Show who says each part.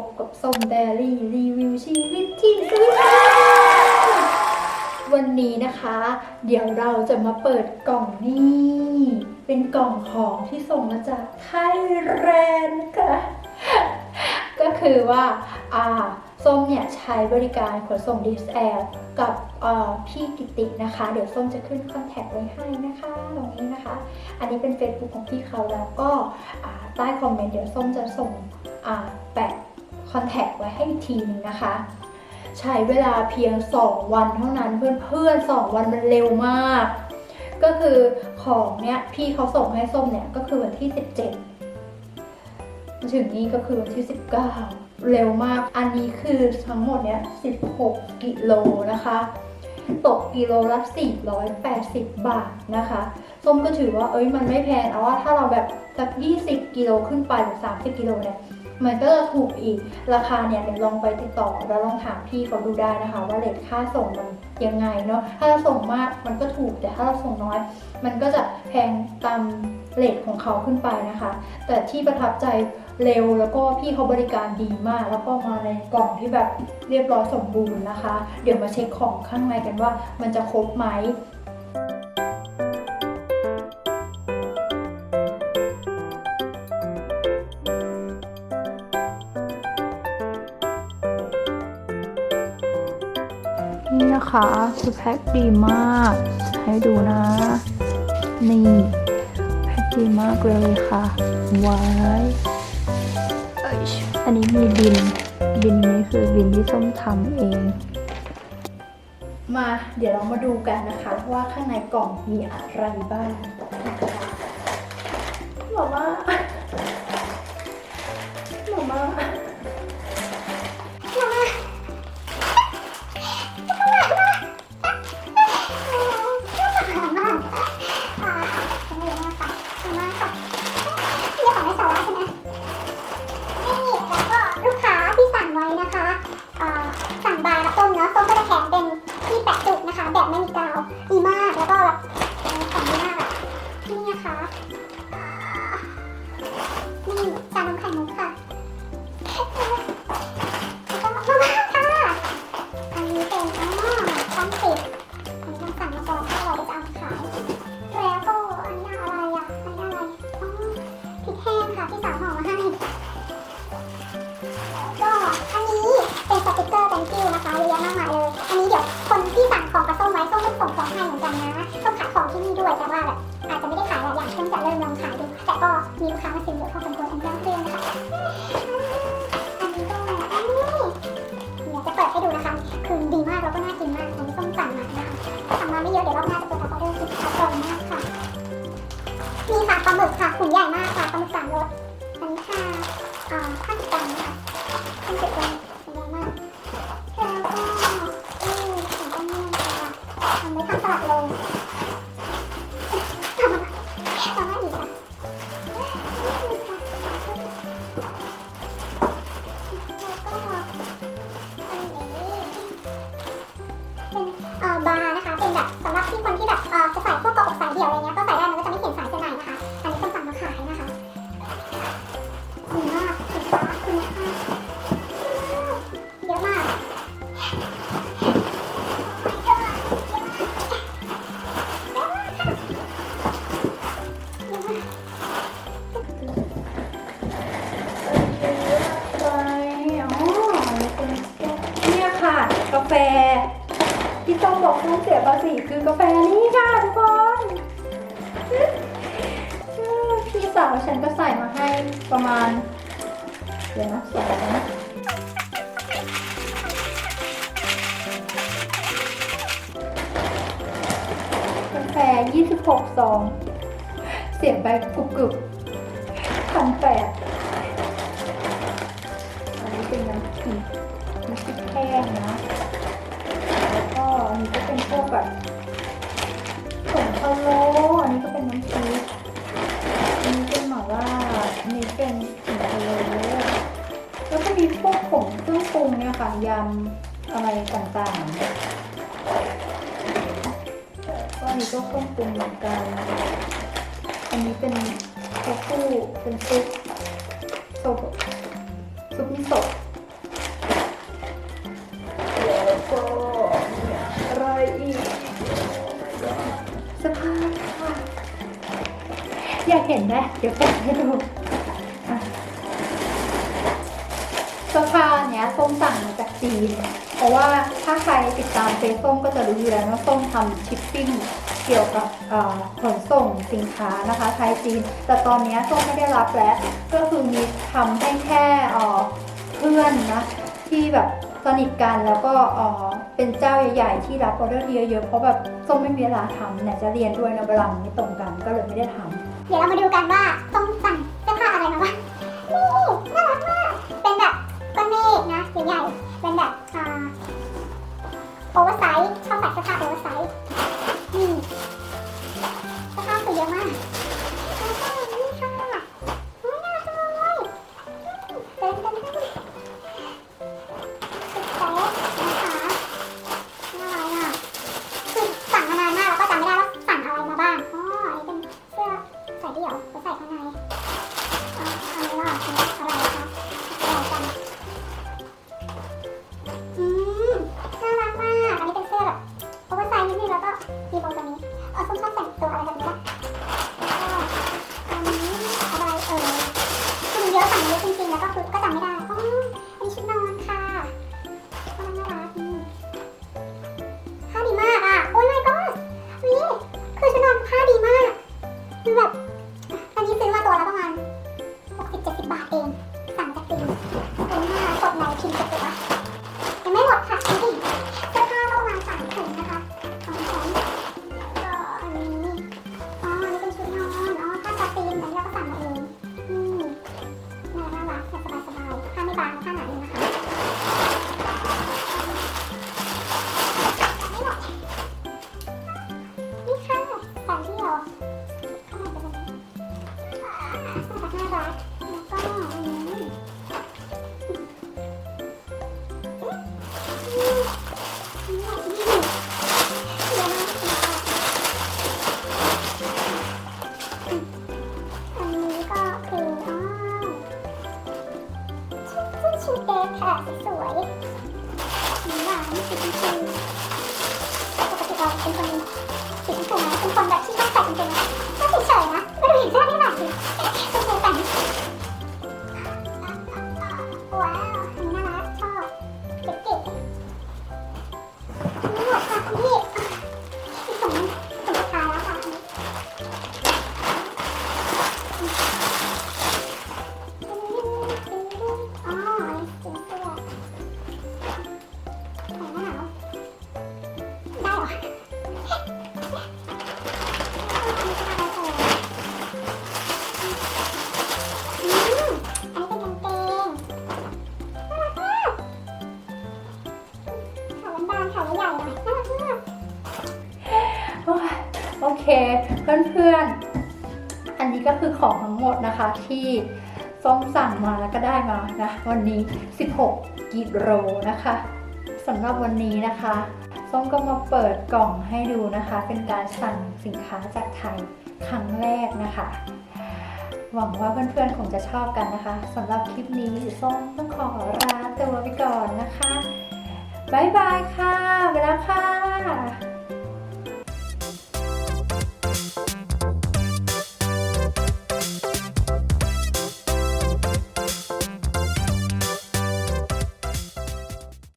Speaker 1: บกับส้มเดลี่รีวิวชีวิตที่สวยวันนี้นะคะ เดี๋ยวเราจะมาเปิดกล่องนี้ เป็นกล่องของที่ส่งมาจากไทยแลนด์ค่ะ ก็คือว่าอ่าส้มเนี่ยใช้บริการขนส่ง DSL กับอ่าพี่กิตินะคะ เดี๋ยวส้มจะขึ้นคอนแทคไว้ให้นะคะตรงนี้นะคะ อันนี้เป็น Facebook ของพี่เขาแล้วก็ใต้คอมเมนต์เดี๋ยวส้มจะส่งแปะ คอนแทคไว้ให้ทีหนึงนะคะ ใช้เวลาเพียง 2 วันเท่านั้นเพื่อนๆ 2 วันมันเร็วมาก ก็คือของเนี้ยพี่เขาส่งให้ส้มเนี่ยก็คือวันที่ 17 ถึงนี่ก็คือวันที่ 19 เร็วมาก อันนี้คือทั้งหมดเนี้ย16 กิโลนะคะตกกิโลละ480 บาทนะคะส้มก็ถือว่าเอ้ยมันไม่แพงเอาว่าถ้าเราแบบสัก 20 กิโลขึ้นไปหรือ 30 กิโลเนี่ย มันก็จะถูกอีก ราคาเนี่ยเดี๋ยวลองไปติดต่อแล้วลองถามพี่เขาดูได้นะคะ ว่าเลทค่าส่งมันยังไงเนาะ ถ้าเราส่งมากมันก็ถูก แต่ถ้าเราส่งน้อย มันก็จะแพงตามเลทของเขาขึ้นไปนะคะ แต่ที่ประทับใจเร็วแล้วก็พี่เขาบริการดีมาก แล้วก็มาในกล่องที่แบบเรียบร้อยสมบูรณ์นะคะ เดี๋ยวมาเช็คของข้างในกันว่ามันจะครบไหม นี่นะคะคือแพ็คดีมาก ให้ดูนะ นี่แพ็คดีมากเลยค่ะว้ายอันนี้มีบิน บินนี้คือบินที่ส้มทำเอง มาเดี๋ยวเรามาดูกันนะคะ ว่าข้างในกล่องมีอะไรบ้างนะคะบอกว่าบอกว่า
Speaker 2: นี่ชานมไข่มุกค่ะแล้วก็มะม่าค่ะ อันนี้เป็นอ๋อช้อนสิบอันนี้ต้องสั่งมาก่อนถ้าเราจะเอาขาย แล้วก็อันนี้อะไรอะอันนี้อะไรอ๋อพริกแห้งค่ะที่สาวห่อมาให้ ก็อันนี้เป็นสติกเกอร์ thank you นะคะเยอะแยะมากมายเลย อันนี้เดี๋ยวคนที่สั่งของกับส้มไว้ส้มก็ส่งของให้เหมือนกันนะส้มขายของที่นี่ด้วยแต่ว่าแบบ นี่ค่ะปลาหมึกค่ะขุนใหญ่มากค่ะปลาหมึกสามรสอันนี้ค่ะอ่าข้าวกรัมค่ะข้าวเกรี๊ยวสวยมากแล้วก็อืมของต้นนี่ค่ะทำไว้ทำสลัดเลยทำมาทำมาอีกค่ะแล้วก็เป็นเอ่อบาร์นะคะ เป็นแบบสำหรับที่คนที่แบบเอ่อจะใส่พวกกระอกสายเดี่ยวอะไรเงี้ยก็ พี่
Speaker 1: สาวฉันก็ใส่มาให้ประมาณ เดี๋ยวนะสองกาแฟ26ซอง เสียงไปกรุบกรุบพันแปดอันนี้เป็นน้ำพริกน้ำพริกแห้งนะ แล้วก็อันนี้ก็เป็นพวกแบบ อันนี้เป็นผงพะโล้แล้วก็มีพวกผงเครื่องปรุงเนี่ยค่ะยำอะไรต่างๆก็อันนี้ก็เครื่องปรุงเหมือนกัน อันนี้เป็นโทฟูเป็นซุปซุปซุปมิโซะแล้วก็เนี่ยอะไรอีกสื้อผ้าค่ะอยากเห็นไหมเดี๋ยวแกะให้ดู สื้อผ้าเนี้ยส้มสั่งมาจากจีน เพราะว่าถ้าใครติดตามเฟซส้มก็จะรู้อยู่แล้วว่าส้มทำชิปปิ้งเกี่ยวกับขนส่งสินค้านะคะไทยจีน แต่ตอนนี้ส้มไม่ได้รับแล้ว ก็คือมีทำให้แค่เพื่อนนะที่แบบสนิทกันแล้วก็เป็นเจ้าใหญ่ๆที่รับออเดอร์เยอะๆเพราะแบบส้มไม่มีเวลาทำไหนจะเรียนด้วยนะเวลามันไม่ตรงกันก็เลยไม่ได้ทำ
Speaker 2: เดี๋ยวเรามาดูกันว่าต้องสั่งเสื้อผ้าอะไรมาบ้างนี่น่ารักมาก ก้อนเมฆนะใหญ่ๆเป็นแบบโอเวอร์ไซส์ชอบใส่เสื้อผ้าโอเวอร์ไซส์นี่เสื้อผ้าคือเยอะมกแล้วก็นี่ค่ะโอ้ยน่ารักจังเยเดินกันได้สุดแซ่บนะคะน่ารักอะคือสั่งมานานมากแล้วก็จำไม่ได้ว่าสั่งอะไรมาบ้างอ๋อเป็นเสื้อใส่เดี่ยวไปใส่ข้างใน
Speaker 1: เพื่อนๆ อันนี้ก็คือของทั้งหมดนะคะที่ส้มสั่งมาแล้วก็ได้มานะวันนี้ 16 กิโลนะคะสำหรับวันนี้นะคะส้มก็มาเปิดกล่องให้ดูนะคะ เป็นการสั่งสินค้าจากไทยครั้งแรกนะคะ หวังว่าเพื่อนๆคงจะชอบกันนะคะสำหรับคลิปนี้ส้มต้องขอลาตัวไปก่อนนะคะบ๊ายบายค่ะ